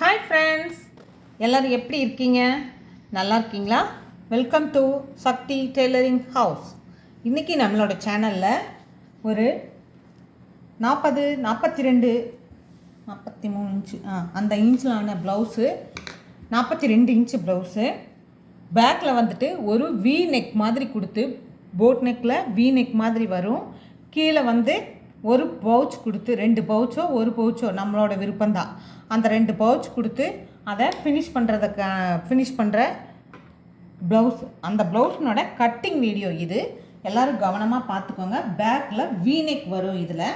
Hi friends எல்லோரும் எப்படி இருக்கீங்க? நல்லா இருக்கீங்களா? Welcome to Shakti tailoring house இன்றைக்கி நம்மளோட சேனலில் ஒரு நாற்பது நாற்பத்தி ரெண்டு நாற்பத்தி மூணு இன்ச்சு ஆ அந்த இன்ச்சிலான ப்ளவுஸு நாற்பத்தி ரெண்டு இன்ச்சு ப்ளவுஸு பேக்கில் வந்துட்டு ஒரு வி நெக் மாதிரி கொடுத்து போட் நெக்கில் வி நெக் மாதிரி வரும். கீழே வந்து ஒரு பவுச் கொடுத்து ரெண்டு பவுச்சோ ஒரு பவுச்சோ நம்மளோட விருப்பம்தான். அந்த ரெண்டு பவுச் கொடுத்து அதை ஃபினிஷ் பண்ணுறதுக்கு ஃபினிஷ் பண்ணுற ப்ளவுஸ் அந்த ப்ளவுஸ்னோட கட்டிங் வீடியோ இது. எல்லோரும் கவனமாக பார்த்துக்கோங்க. பேக்கில் வீநெக் வரும் இதில்.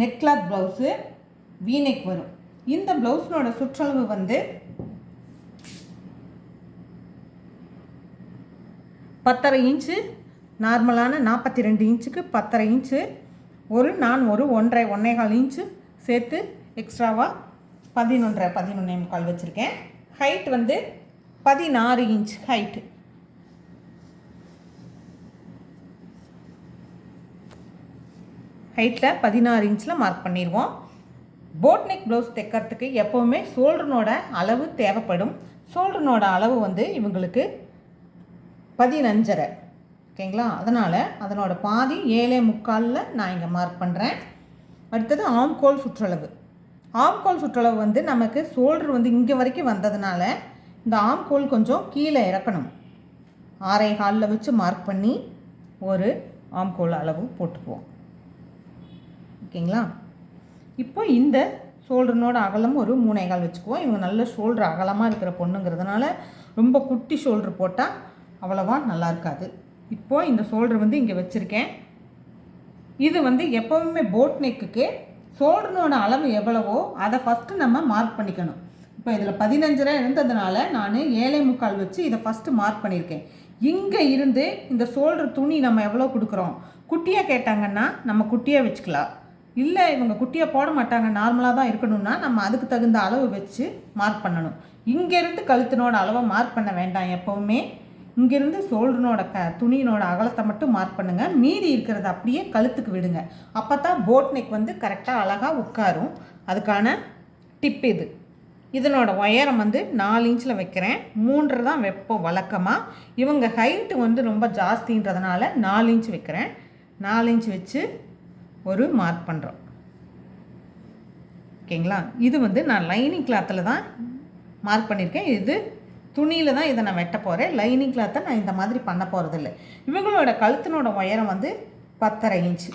நெக் கிளாத் ப்ளவுஸு வீநெக் வரும். இந்த ப்ளவுஸ்னோட சுற்றளவு வந்து பத்தரை இன்ச்சு நார்மலான நாற்பத்தி ரெண்டு இன்ச்சுக்கு பத்தரை இன்ச்சு ஒரு நான் ஒரு ஒன்றரை ஒன்றேகால் இன்ச்சு சேர்த்து எக்ஸ்ட்ராவாக பதினொன்றரை பதினொன்றே முக்கால் வச்சுருக்கேன். ஹைட் வந்து பதினாறு இன்ச் ஹைட்டு ஹைட்டில் பதினாறு இன்ச்சில் மார்க் பண்ணிடுவோம் போட் நெக் ப்ளவுஸ் தைக்கிறதுக்கு எப்போவுமே சோல்டர்னோட அளவு தேவைப்படும். சோல்டர்னோட அளவு வந்து இவங்களுக்கு பதினஞ்சரை. ஓகேங்களா? அதனால் அதனோட பாதி ஏழே முக்காலில் நான் இங்கே மார்க் பண்ணுறேன் அடுத்தது ஆம்கோல் சுற்றளவு. ஆம்கோல் சுற்றளவு வந்து நமக்கு ஷோல்டர் வந்து இங்கே வரைக்கும் வந்ததுனால இந்த ஆம்கோல் கொஞ்சம் கீழே இறக்கணும். ஆறே காலில் வச்சு மார்க் பண்ணி ஒரு ஆம்கோல் அளவு போட்டுக்குவோம். ஓகேங்களா? இப்போ இந்த ஷோல்டர்னோட அகலம் ஒரு மூணே கால் வச்சுக்குவோம். இவங்க நல்ல ஷோல்டர் அகலமாக இருக்கிற பொண்ணுங்கிறதுனால ரொம்ப குட்டி ஷோல்டர் போட்டால் அவ்வளோவா நல்லா இருக்காது. இப்போது இந்த ஷோல்டர் வந்து இங்கே வச்சுருக்கேன். இது வந்து எப்போவுமே போட் நெக்குக்கு ஷோல்டரோட அளவு எவ்வளவோ அதை ஃபஸ்ட்டு நம்ம மார்க் பண்ணிக்கணும். இப்போ இதில் பதினஞ்சரை இருந்ததுனால நான் ஏழை முக்கால் வச்சு இதை ஃபஸ்ட்டு மார்க் பண்ணியிருக்கேன். இங்கே இருந்து இந்த ஷோல்டர் துணி நம்ம எவ்வளோ கொடுக்குறோம்? குட்டியாக கேட்டாங்கன்னா நம்ம குட்டியாக வச்சுக்கலாம். இல்லை இவங்க குட்டியாக போட மாட்டாங்க நார்மலாக தான் இருக்கணும்னா நம்ம அதுக்கு தகுந்த அளவு வச்சு மார்க் பண்ணணும். இங்கேருந்து கழுத்தினோட அளவை மார்க் பண்ண வேண்டாம் எப்போவுமே. இங்கேருந்து சோல்டனோட க துணியினோட அகலத்தை மட்டும் மார்க் பண்ணுங்கள் மீதி இருக்கிறத அப்படியே கழுத்துக்கு விடுங்க. அப்போ தான் போட் நெக் வந்து கரெக்டாக அழகாக உட்காரும். அதுக்கான டிப் இது. இதனோட உயரம் வந்து நாலு இன்ச்சில் வைக்கிறேன். மூன்று தான் வைப்போம் வழக்கமாக இவங்க ஹைட்டு வந்து ரொம்ப ஜாஸ்தின்றதுனால நாலு இன்ச் வைக்கிறேன். நாலு இன்ச் வச்சு ஒரு மார்க் பண்ணுறோம் ஓகேங்களா? இது வந்து நான் லைனிங் கிளாத்தில் தான் மார்க் பண்ணியிருக்கேன் இது துணியில் தான் இதை நான் வெட்ட போகிறேன் லைனிங் கிளாத்தை நான் இந்த மாதிரி பண்ண போகிறதில்ல இவங்களோட கழுத்தினோட உயரம் வந்து பத்தரை இன்ச்சு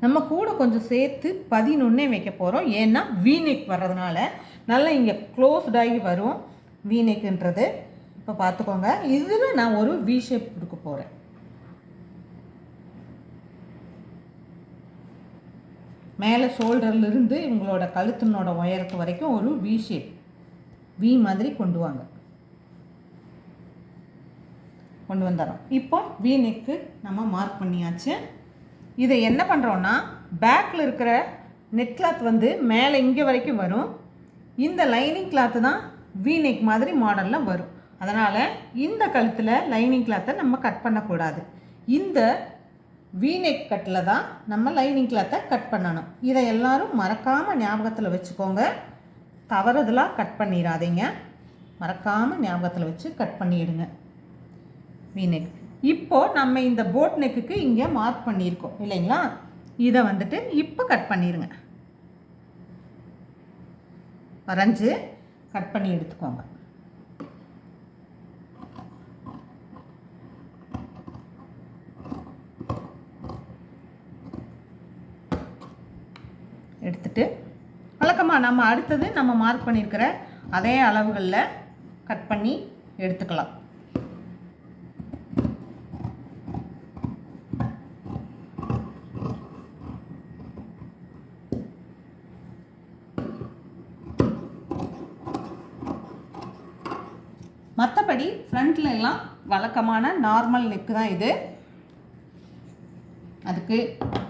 நம்ம கூட கொஞ்சம் சேர்த்து பதினொன்னே வைக்க போகிறோம் ஏன்னா வீநெக் வர்றதுனால நல்லா இங்கே க்ளோஸ்டாகி வரும் வீநெக்குன்றது இப்போ பார்த்துக்கோங்க. இதில் நான் ஒரு வி ஷேப் கொடுக்க போகிறேன் மேலே ஷோல்டர்லேருந்து இவங்களோட கழுத்தினோட உயரத்து வரைக்கும் ஒரு வி ஷேப் வி மாதிரி கொண்டு வாங்க. கொண்டு வந்துடுறோம் இப்போ வி நெக்கு நம்ம மார்க் பண்ணியாச்சு. இதை என்ன பண்ணுறோன்னா பேக்கில் இருக்கிற நெட் கிளாத் வந்து மேலே இங்கே வரைக்கும் வரும். இந்த லைனிங் கிளாத்து தான் வி நெக் மாதிரி மாடலில் வரும். அதனால் இந்த கழுத்தில் லைனிங் கிளாத்தை நம்ம கட் பண்ணக்கூடாது. இந்த வீநெக் கட்டில் தான் நம்ம லைனிங் கிளாத்தை கட் பண்ணணும். இதை எல்லோரும் மறக்காமல் ஞாபகத்தில் வச்சுக்கோங்க. தவறுதலாக கட் பண்ணிடாதீங்க மறக்காமல் ஞாபகத்தில் வச்சு கட் பண்ணிவிடுங்க வீநெக் இப்போது நம்ம இந்த போட் நெக்குக்கு இங்கே மார்க் பண்ணியிருக்கோம் இல்லைங்களா? இதை வந்துட்டு இப்போ கட் பண்ணிடுங்க வரைஞ்சி கட் பண்ணி எடுத்துக்கோங்க. எடுத்துட்டு வழக்கமாக நம்ம அடுத்தது நம்ம மார்க் பண்ணியிருக்கிற அதே அளவுகளில் கட் பண்ணி எடுத்துக்கலாம். மற்றபடி ஃப்ரண்ட்ல எல்லாம் வழக்கமான நார்மல் நெக்கு தான் இது. அதுக்கு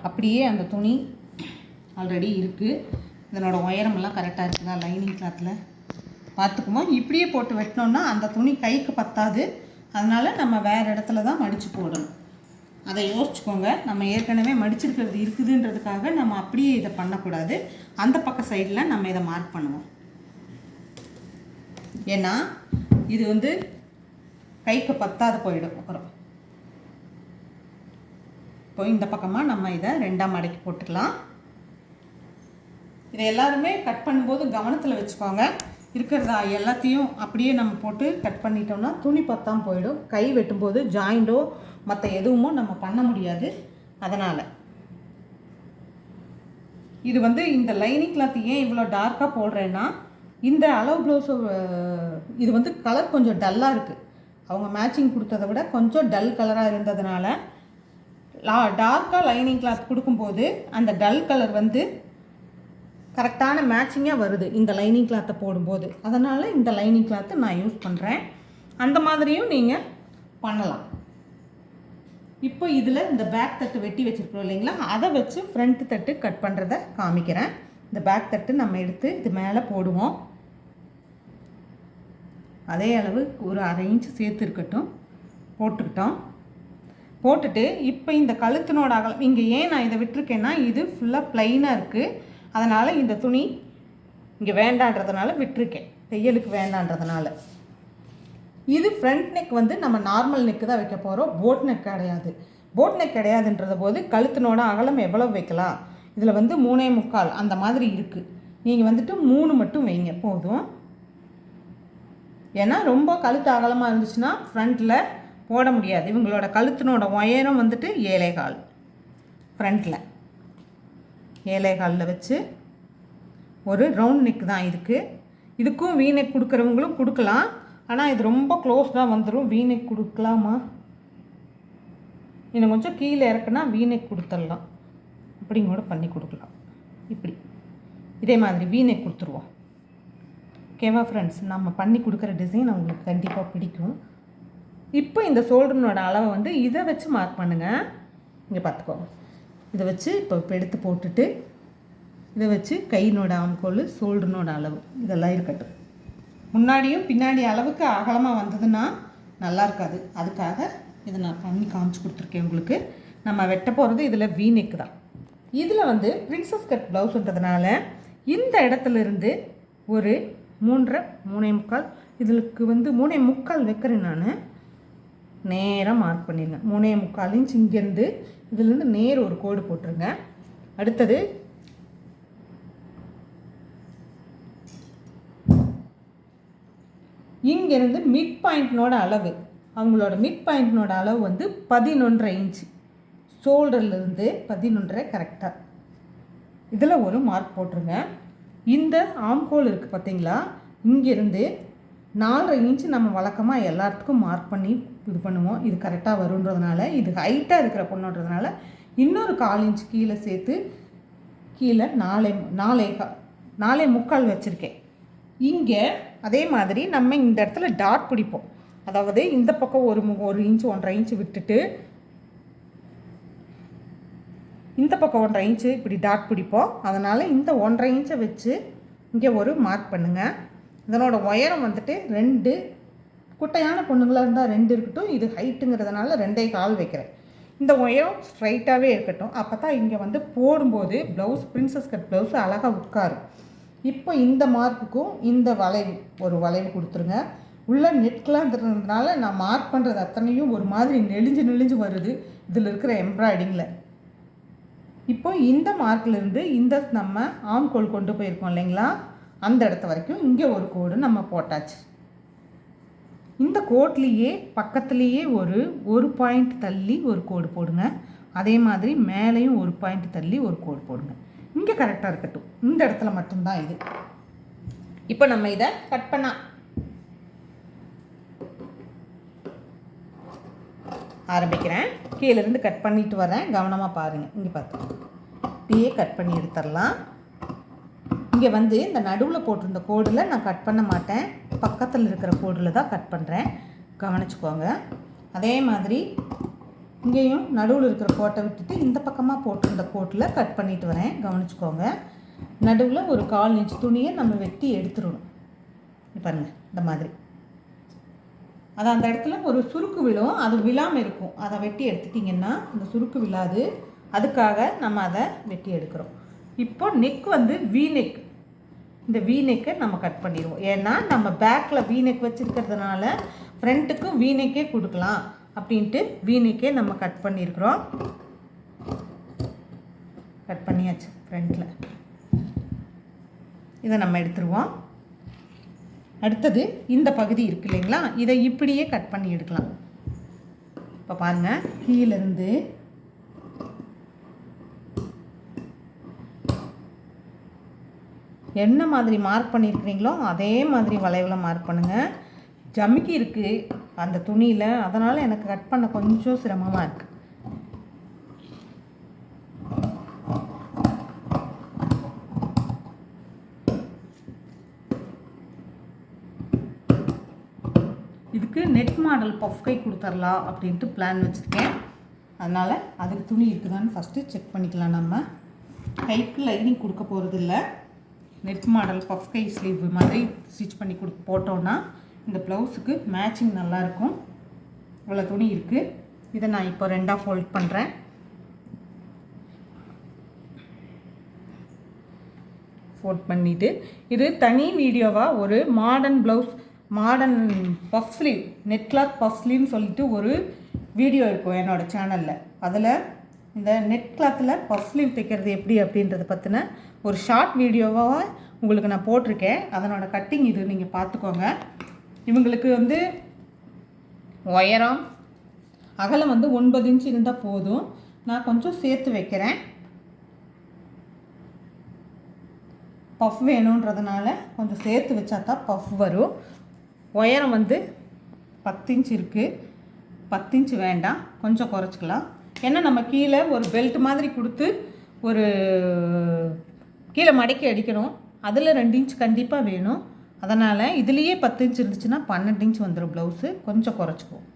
அப்படியே அந்த துணி ஆல்ரெடி இருக்குது இதனோட உயரமெல்லாம் கரெக்டாக இருக்குதா? லைனிங் கிளாத்தில் பார்த்துக்குவோம் இப்படியே போட்டு வெட்டினோன்னா அந்த துணி கைக்கு பத்தாது. அதனால் நம்ம வேறு இடத்துல தான் மடித்து போடணும். அதை யோசிச்சுக்கோங்க. நம்ம ஏற்கனவே மடிச்சிருக்கிறது இருக்குதுன்றதுக்காக நம்ம அப்படியே இதை பண்ணக்கூடாது. அந்த பக்க சைடில் நம்ம இதை மார்க் பண்ணுவோம். ஏன்னா இது வந்து கைக்கு பத்தாது போயிடும் அப்புறம். இப்போ இந்த பக்கமாக நம்ம இதை ரெண்டாம் மடக்கி போட்டுக்கலாம். இதை எல்லாருமே கட் பண்ணும்போது கவனத்தில் வச்சுக்கோங்க. இருக்கிறதா எல்லாத்தையும் அப்படியே நம்ம போட்டு கட் பண்ணிட்டோம்னா துணி பத்தாம போயிடும். கை வெட்டும்போது ஜாயிண்டோ மற்ற எதுவுமோ நம்ம பண்ண முடியாது. அதனால் இது வந்து இந்த லைனிங் கிளாத் ஏன் இவ்வளோ டார்க்காக போடுறேன்னா இந்த அளவு ப்ளவுஸு இது வந்து கலர் கொஞ்சம் டல்லாக இருக்குது அவங்க மேட்சிங் கொடுத்ததை விட கொஞ்சம் டல் கலராக இருந்ததுனால லா டார்க்காக லைனிங் கிளாத் கொடுக்கும்போது அந்த டல் கலர் வந்து கரெக்டான மேட்சிங்காக வருது இந்த லைனிங் கிளாத்தை போடும்போது. அதனால் இந்த லைனிங் கிளாத்தை நான் யூஸ் பண்ணுறேன் அந்த மாதிரியும் நீங்கள் பண்ணலாம். இப்போ இதில் இந்த பேக் தட்டு வெட்டி வச்சுருக்கோம் இல்லைங்களா? அதை வச்சு ஃப்ரண்ட் தட்டு கட் பண்ணுறத காமிக்கிறேன். இந்த பேக் தட்டு நம்ம எடுத்து இது மேலே போடுவோம். அதே அளவு ஒரு அரை இன்ச்சு சேர்த்து இருக்கட்டும். போட்டுக்கிட்டோம். போட்டுட்டு இப்போ இந்த கழுத்தினோட அகலம் இங்கே ஏன் நான் இதை விட்டுருக்கேன்னா இது ஃபுல்லாக ப்ளைனாக இருக்குது அதனால் இந்த துணி இங்கே வேண்டான்றதுனால விட்டுருக்கேன். தையலுக்கு வேண்டான்றதுனால. இது ஃப்ரண்ட் நெக் வந்து நம்ம நார்மல் நெக்கு தான் வைக்க போகிறோம் போட் நெக் கிடையாது. போட் நெக் கிடையாதுன்றத போது கழுத்தினோட அகலம் எவ்வளோ வைக்கலாம்? இதில் வந்து மூணே முக்கால் அந்த மாதிரி இருக்குது நீங்கள் வந்துட்டு மூணு மட்டும் வைங்க போதும். ஏன்னா ரொம்ப கழுத்து அகலமாக இருந்துச்சுன்னா ஃப்ரண்ட்டில் போட முடியாது. இவங்களோட கழுத்தினோட உயரம் வந்துட்டு ஏழை கால். ஃப்ரண்ட்டில் ஏழை காலில் வச்சு ஒரு ரவுண்ட் நெக் தான் இதுக்கு. இதுக்கும் வீ நெக் கொடுக்குறவங்களும் கொடுக்கலாம். ஆனால் இது ரொம்ப க்ளோஸ்டாக வந்துடும் வீ நெக் கொடுக்கலாமா? இன்னும் கொஞ்சம் கீழே இறக்குனா வீ நெக் கொடுத்துடலாம். அப்படிங்க கூட பண்ணி கொடுக்கலாம். இப்படி. இதே மாதிரி வீ நெக் கொடுத்துருவோம். ஓகேவா ஃப்ரெண்ட்ஸ் நம்ம பண்ணி கொடுக்குற டிசைன் அவங்களுக்கு கண்டிப்பாக பிடிக்கும். இப்போ இந்த சோல்டரினோட அளவை வந்து இதை வச்சு மார்க் பண்ணுங்கள் இங்கே பார்த்துக்கோங்க. இதை வச்சு இப்போ எடுத்து போட்டுட்டு இதை வச்சு கையினோட ஆம்கோல் ஷோல்டர்னோட அளவு இதெல்லாம் இருக்கட்டும். முன்னாடியும் பின்னாடி அளவுக்கு அகலமாக வந்ததுன்னா நல்லா இருக்காது. அதுக்காக இதை நான் பண்ணி காமிச்சு கொடுத்துருக்கேன் உங்களுக்கு. நம்ம வெட்ட போகிறது இதில் வீ நெக் தான். இதில் வந்து பிரின்சஸ் கட் ப்ளவுஸ்ன்றதுனால இந்த இடத்துல இருந்து ஒரு மூன்றரை மூணே முக்கால் இதுக்கு வந்து மூணே முக்கால் வைக்கிறேன் நான். நேராக மார்க் பண்ணிடுங்க. மூணே முக்கால் இன்ச் இங்கேருந்து இதுலேருந்து நேர் ஒரு கோடு போட்டுருங்க. அடுத்தது இங்கேருந்து மிட் பாயிண்ட்னோட அளவு. அவங்களோட மிட் பாயிண்ட்னோட அளவு வந்து பதினொன்றரை இன்ச்சு ஷோல்டர்லேருந்து பதினொன்றரை கரெக்டாக இதில் ஒரு மார்க் போட்டுருங்க. இந்த ஆம்கோல் இருக்குது பார்த்தீங்களா இங்கேருந்து நாலரை இன்ச்சு நம்ம வழக்கமாக எல்லாத்துக்கும் மார்க் பண்ணி இது பண்ணுவோம். இது கரெக்டாக வருன்றதுனால இது ஹைட்டாக இருக்கிற பொண்ணுன்றதுனால இன்னொரு கால் இன்ச் கீழே சேர்த்து கீழே நாலே நாலே கா நாலே முக்கால் வச்சுருக்கேன். இங்கே அதே மாதிரி நம்ம இந்த இடத்துல டாட் பிடிப்போம். அதாவது இந்த பக்கம் ஒரு மு- ஒரு இன்ச் ஒன்றரை இன்ச் விட்டுட்டு இந்த பக்கம் ஒன்றரை இன்ச்சு இப்படி டாட் பிடிப்போம். அதனால் இந்த ஒன்றரை இன்ச்சை வச்சு இங்கே ஒரு மார்க் பண்ணுங்கள் இதனோட உயரம் வந்துட்டு ரெண்டு. குட்டையான பொண்ணுங்களாக இருந்தால் ரெண்டு இருக்கட்டும். இது ஹைட்டுங்கிறதுனால ரெண்டே கால் வைக்கிறேன். இந்த உயரம் ஸ்ட்ரைட்டாகவே இருக்கட்டும். அப்போ தான் இங்கே வந்து போடும்போது ப்ளவுஸ் பிரின்சஸ் கட் ப்ளவுஸ் அழகாக உட்காரும். இப்போ இந்த மார்க்குக்கும் இந்த வளைவு ஒரு வளைவு கொடுத்துருங்க. உள்ள நெட்லாம் இருந்ததுனால நான் மார்க் பண்ணுறது அத்தனையும் ஒரு மாதிரி நெளிஞ்சு நெளிஞ்சு வருது. இதில் இருக்கிற எம்ப்ராய்டிங்கில் இப்போ இந்த மார்க்லேருந்து இந்த நம்ம ஆம்கோல் கொண்டு போயிருக்கோம் இல்லைங்களா? அந்த இடத்த வரைக்கும் இங்கே ஒரு கோடு நம்ம போட்டாச்சு. இந்த கோட்லேயே பக்கத்துலேயே ஒரு ஒரு பாயிண்ட் தள்ளி ஒரு கோடு போடுங்க. அதே மாதிரி மேலேயும் ஒரு பாயிண்ட் தள்ளி ஒரு கோடு போடுங்க. இங்கே கரெக்டாக இருக்கட்டும். இந்த இடத்துல மட்டும்தான் இது. இப்போ நம்ம இதை கட் பண்ண ஆரம்பிக்கிறேன். கீழேருந்து கட் பண்ணிட்டு வரேன். கவனமாக பாருங்கள் இங்கே பார்த்து இப்படியே கட் பண்ணி எடுத்துடலாம். இங்கே வந்து இந்த நடுவில் போட்டிருந்த கோடில் நான் கட் பண்ண மாட்டேன். பக்கத்தில் இருக்கிற கோடில் தான் கட் பண்ணுறேன் கவனிச்சுக்கோங்க. அதே மாதிரி இங்கேயும் நடுவில் இருக்கிற கோட்டை விட்டுட்டு இந்த பக்கமாக போட்டிருந்த கோட்டில் கட் பண்ணிட்டு வரேன். கவனிச்சுக்கோங்க. நடுவில் ஒரு கால் இன்ச் துணியை நம்ம வெட்டி எடுத்துடணும். பாருங்கள் இந்த மாதிரி. அது அந்த இடத்துல ஒரு சுருக்கு விழும். அது விழாமல் இருக்கும். அதை வெட்டி எடுத்துட்டிங்கன்னா அந்த சுருக்கு விழாது. அதுக்காக நம்ம அதை வெட்டி எடுக்கிறோம். இப்போ நெக் வந்து வி நெக் இந்த வி நம்ம கட் பண்ணிடுவோம். ஏன்னா நம்ம பேக்கில் வி வச்சுருக்கிறதுனால ஃப்ரண்ட்டுக்கும் வி கொடுக்கலாம் அப்படின்ட்டு வி நம்ம கட் பண்ணியிருக்கிறோம் கட் பண்ணியாச்சு ஃப்ரண்ட்டில் இதை நம்ம எடுத்துருவோம். அடுத்தது இந்த பகுதி இருக்கு இல்லைங்களா? இதை இப்படியே கட் பண்ணி எடுக்கலாம். இப்போ பாருங்கள் கீழேருந்து என்ன மாதிரி மார்க் பண்ணியிருக்கிறீங்களோ அதே மாதிரி வளைவில் மார்க் பண்ணுங்கள் ஜமிக்கி இருக்குது அந்த துணியில். அதனால் எனக்கு கட் பண்ண கொஞ்சம் சிரமமாக இருக்குது இதுக்கு நெட் மாடல் பஃப் கை கொடுத்துர்லாம் அப்படின்ட்டு பிளான் வச்சுருக்கேன். அதனால் அதுக்கு துணி இருக்குதான்னு ஃபஸ்ட்டு செக் பண்ணிக்கலாம் நம்ம. கைக்கு லைனிங் கொடுக்க போகிறதில்ல நெட் மாடல் பஃப் கை ஸ்லீவ் மாதிரி ஸ்டிச் பண்ணி கொடு போட்டோன்னா இந்த ப்ளவுஸுக்கு மேட்சிங் நல்லாயிருக்கும் இவ்வளோ துணி இருக்குது இதை நான் இப்போ ரெண்டாக ஃபோல்ட் பண்ணுறேன் ஃபோல்ட் பண்ணிவிட்டு இது தனி வீடியோவாக ஒரு modern blouse modern puff sleeve net cloth puff ஸ்லீவ்னு சொல்லிட்டு ஒரு வீடியோ இருக்கும் என்னோடய சேனலில் அதில் இந்த நெட் கிளாத்தில் பஃப் ஸ்லீவ் தைக்கிறது எப்படி அப்படின்றத பற்றின ஒரு ஷார்ட் வீடியோவாக உங்களுக்கு நான் போட்டிருக்கேன். அதனோட கட்டிங் இது நீங்கள் பார்த்துக்கோங்க. இவங்களுக்கு வந்து உயரம் அகலம் வந்து ஒன்பது இன்ச் இருந்தால் போதும். நான் கொஞ்சம் சேர்த்து வைக்கிறேன். பஃப் வேணுன்றதுனால கொஞ்சம் சேர்த்து வச்சா தான் பஃப் வரும். உயரம் வந்து பத்து இன்ச் இருக்குது பத்து இன்ச் வேண்டாம். கொஞ்சம் குறைச்சிக்கலாம். ஏன்னா நம்ம கீழே ஒரு பெல்ட் மாதிரி கொடுத்து ஒரு கீழே மடக்கி அடிக்கணும். அதில் ரெண்டு இன்ச் கண்டிப்பாக வேணும். அதனால் இதுலேயே பத்து இன்ச் இருந்துச்சுன்னா பன்னெண்டு இன்ச் வந்துடும் ப்ளவுஸு கொஞ்சம் குறைச்சிக்குவோம்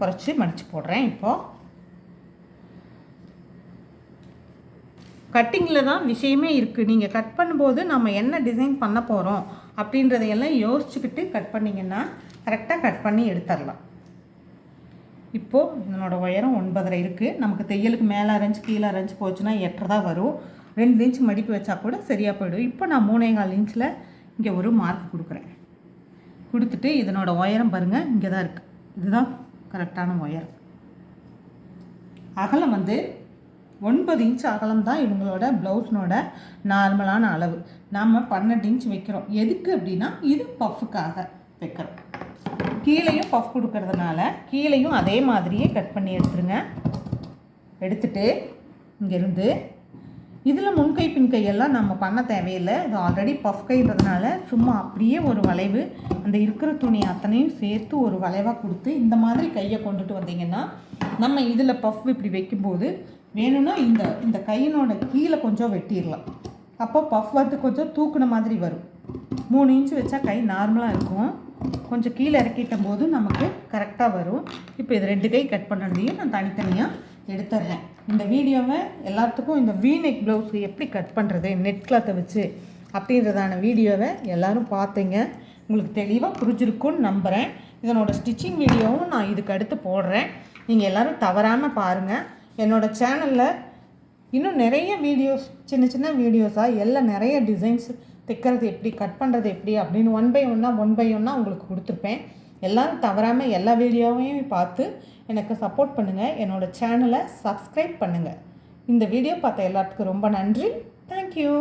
குறைச்சி மடித்து போடுறேன் இப்போது கட்டிங்கில் தான் விஷயமே இருக்குது நீங்கள் கட் பண்ணும்போது நம்ம என்ன டிசைன் பண்ண போகிறோம் அப்படின்றதையெல்லாம் யோசிச்சுக்கிட்டு கட் பண்ணிங்கன்னா கரெக்டாக கட் பண்ணி எடுத்துடலாம். இப்போது இதனோட உயரம் ஒன்பதரை இருக்குது நமக்கு தையலுக்கு மேலே அரைஞ்சு கீழே அரைஞ்சு போச்சுன்னா எட்டரை தான் வரும். ரெண்டு இன்ச் மடிப்பு வச்சா கூட சரியாக போயிடும். இப்போ நான் மூணே கால் இன்ச்சில் இங்கே ஒரு மார்க் கொடுக்குறேன். கொடுத்துட்டு இதனோட உயரம் பாருங்கள் இங்கே தான் இருக்குது இதுதான் கரெக்டான உயரம். அகலம் வந்து ஒன்பது இன்ச் அகலம் தான் இவங்களோட ப்ளவுஸ்னோட நார்மலான அளவு. நாம் பன்னெண்டு இன்ச் வைக்கிறோம். எதுக்கு அப்படின்னா இது பஃப்புக்காக வைக்கிறோம். கீழேயும் பஃப் கொடுக்கறதுனால கீழேயும் அதே மாதிரியே கட் பண்ணி எடுத்துருங்க. எடுத்துட்டு இங்கேருந்து இதில் முன்கை பின்கையெல்லாம் நம்ம பண்ண தேவையில்லை. இது ஆல்ரெடி பஃப் கைன்றதுனால சும்மா அப்படியே ஒரு வளைவு அந்த இருக்கிற துணி அத்தனையும் சேர்த்து ஒரு வளைவாக கொடுத்து இந்த மாதிரி கையை கொண்டுட்டு வந்தீங்கன்னா நம்ம இதில் பஃப் இப்படி வைக்கும்போது வேணும்னா இந்த இந்த கையினோட கீழே கொஞ்சம் வெட்டிடலாம். அப்போ பஃப் வந்து கொஞ்சம் தூக்குன மாதிரி வரும். மூணு இன்ச்சு வச்சா கை நார்மலாக இருக்கும். கொஞ்சம் கீழே இறக்கிட்டும் போது நமக்கு கரெக்டாக வரும். இப்போ இது ரெண்டு கை கட் பண்ணதையும் நான் தனித்தனியாக எடுத்துடுறேன் இந்த வீடியோவை எல்லாத்துக்கும் இந்த வீநெக் ப்ளவுஸ் எப்படி கட் பண்ணுறது நெட் கிளாத்தை வச்சு அப்படின்றதான வீடியோவை எல்லோரும் பார்த்தீங்க உங்களுக்கு தெளிவாக புரிஞ்சிருக்கும்னு நம்புகிறேன் இதனோட ஸ்டிச்சிங் வீடியோவும் நான் இதுக்கு அடுத்து போடுறேன். நீங்கள் எல்லோரும் தவறாமல் பாருங்கள் என்னோடய சேனலில் இன்னும் நிறைய வீடியோஸ் சின்ன சின்ன வீடியோஸாக எல்லாம் நிறைய டிசைன்ஸ் தைக்கிறது எப்படி கட் பண்ணுறது எப்படி அப்படின்னு ஒன் பை ஒன்னாக ஒன் பை ஒன்னாக உங்களுக்கு கொடுத்துருப்பேன். எல்லோரும் தவறாமல் எல்லா வீடியோவையும் பார்த்து எனக்கு சப்போர்ட் பண்ணுங்கள் என்னோடய சேனலை சப்ஸ்கிரைப் பண்ணுங்கள் இந்த வீடியோ பார்த்த எல்லாத்துக்கும் ரொம்ப நன்றி. தேங்க்யூ